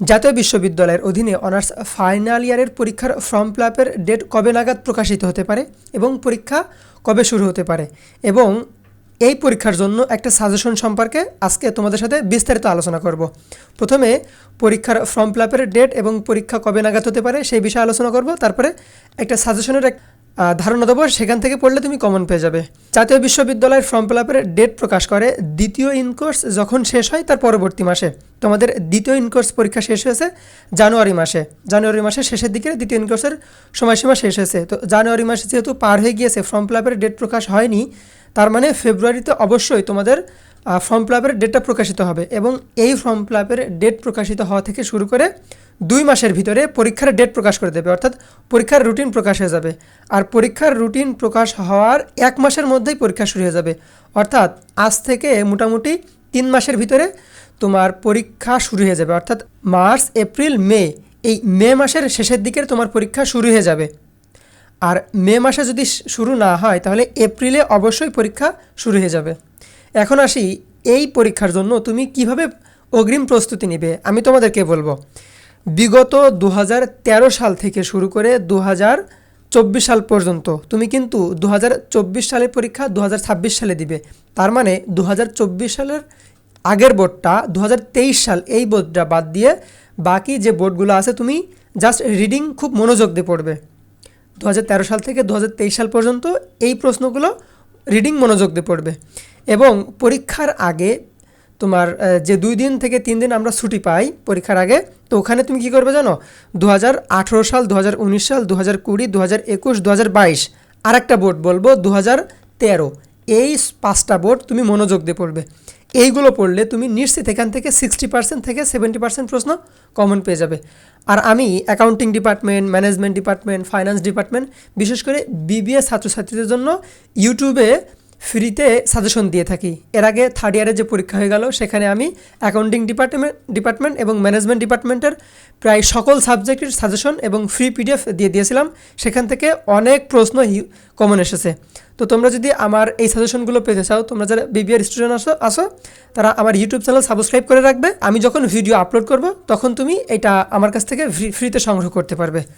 জাতীয় বিশ্ববিদ্যালয়ের অধীনে অনার্স ফাইনাল ইয়ারের পরীক্ষার ফর্ম ফিল আপের ডেট কবে নাগাদ প্রকাশিত হতে পারে এবং পরীক্ষা কবে শুরু হতে পারে এবং এই পরীক্ষার জন্য একটা সাজেশন সম্পর্কে আজকে তোমাদের সাথে বিস্তারিত আলোচনা করব। প্রথমে পরীক্ষার ফর্ম ফিল আপের ডেট এবং পরীক্ষা কবে নাগাদ হতে পারে সেই বিষয়ে আলোচনা করব, তারপরে একটা সাজেশনের এক ধারণা দেবো, সেখান থেকে পড়লে তুমি কমন পেয়ে যাবে। জাতীয় বিশ্ববিদ্যালয়ের ফর্ম ফিল আপের ডেট প্রকাশ করে দ্বিতীয় ইনকোর্স যখন শেষ হয় তার পরবর্তী মাসে। তোমাদের দ্বিতীয় ইনকোর্স পরীক্ষা শেষ হয়েছে জানুয়ারি মাসে। জানুয়ারি মাসের শেষের দিকে দ্বিতীয় ইনকোর্সের সময়সীমা শেষ হয়েছে। তো জানুয়ারি মাসে যেহেতু পার হয়ে গিয়েছে ফর্ম ফিল আপের ডেট প্রকাশ হয়নি, তার মানে ফেব্রুয়ারিতে অবশ্যই তোমাদের ফর্ম ফিল আপের ডেটটা প্রকাশিত হবে এবং এই ফর্ম ফিল আপের ডেট প্রকাশিত হওয়া থেকে শুরু করে দুই মাসের ভিতরে পরীক্ষার ডেট প্রকাশ করে দেবে, অর্থাৎ পরীক্ষার রুটিন প্রকাশ হয়ে যাবে। আর পরীক্ষার রুটিন প্রকাশ হওয়ার এক মাসের মধ্যেই পরীক্ষা শুরু হয়ে যাবে। অর্থাৎ আজ থেকে মোটামুটি তিন মাসের ভিতরে তোমার পরীক্ষা শুরু হয়ে যাবে, অর্থাৎ মার্চ, এপ্রিল, মে, এই মে মাসের শেষের দিকে তোমার পরীক্ষা শুরু হয়ে যাবে। আর মে মাসে যদি শুরু না হয়, তাহলে এপ্রিলে অবশ্যই পরীক্ষা শুরু হয়ে যাবে। এখন আসি এই পরীক্ষার জন্য তুমি কীভাবে অগ্রিম প্রস্তুতি নিবে? আমি তোমাদেরকে বলব। বিগত দু হাজার তেরো সাল থেকে শুরু করে দু চব্বিশ সাল পর্যন্ত তুমি কিন্তু দু হাজার চব্বিশ সালের পরীক্ষা দু হাজার ছাব্বিশ সালে দিবে। তার মানে দু হাজার চব্বিশ সালের আগের বোর্ডটা দু হাজার তেইশ সাল এই বোর্ডটা বাদ দিয়ে বাকি যে বোর্ডগুলো আছে তুমি জাস্ট রিডিং খুব মনোযোগ দিয়ে পড়বে। দু হাজার তেরো সাল থেকে দু হাজার তেইশ সাল পর্যন্ত এই প্রশ্নগুলো রিডিং মনোযোগ দিয়ে পড়বে। এবং পরীক্ষার আগে তোমার যে দুই দিন থেকে তিন দিন আমরা ছুটি পাই পরীক্ষার আগে, তো ওখানে তুমি কি করবে জানো? দু হাজার আঠেরো সাল দু হাজার উনিশ সাল দু হাজার কুড়ি দু হাজার একুশ দু হাজার বাইশ আর একটা বোর্ড বলব দু তেরো। এই পাঁচটা বোর্ড তুমি মনোযোগ দিয়ে পড়বে। এইগুলো পড়লে তুমি নিশ্চিত এখান থেকে সিক্সটি পার্সেন্ট থেকে সেভেন্টি পার্সেন্ট প্রশ্ন কমন পেয়ে যাবে। আর আমি accounting department management department finance department বিশেষ করে বিবিএ ছাত্রছাত্রীদের জন্য ইউটিউবে ফ্রিতে সাজেশন দিয়ে থাকি। এর আগে থার্ড ইয়ারে যে পরীক্ষা হয়ে গেল, সেখানে আমি অ্যাকাউন্টিং ডিপার্টমেন্ট ডিপার্টমেন্ট এবং ম্যানেজমেন্ট ডিপার্টমেন্টের প্রায় সকল সাবজেক্টের সাজেশন এবং ফ্রি পিডিএফ দিয়ে দিয়েছিলাম। সেখান থেকে অনেক প্রশ্ন কমন এসেছে। তো তোমরা যদি আমার এই সাজেশনগুলো পেতে চাও, তোমরা যারা বিবিআর স্টুডেন্ট আসো আসো তারা আমার ইউটিউব চ্যানেল সাবস্ক্রাইব করে রাখবে। আমি যখন ভিডিও আপলোড করব, তখন তুমি এটা আমার কাছ থেকে ফ্রি ফ্রিতে সংগ্রহ করতে পারবে।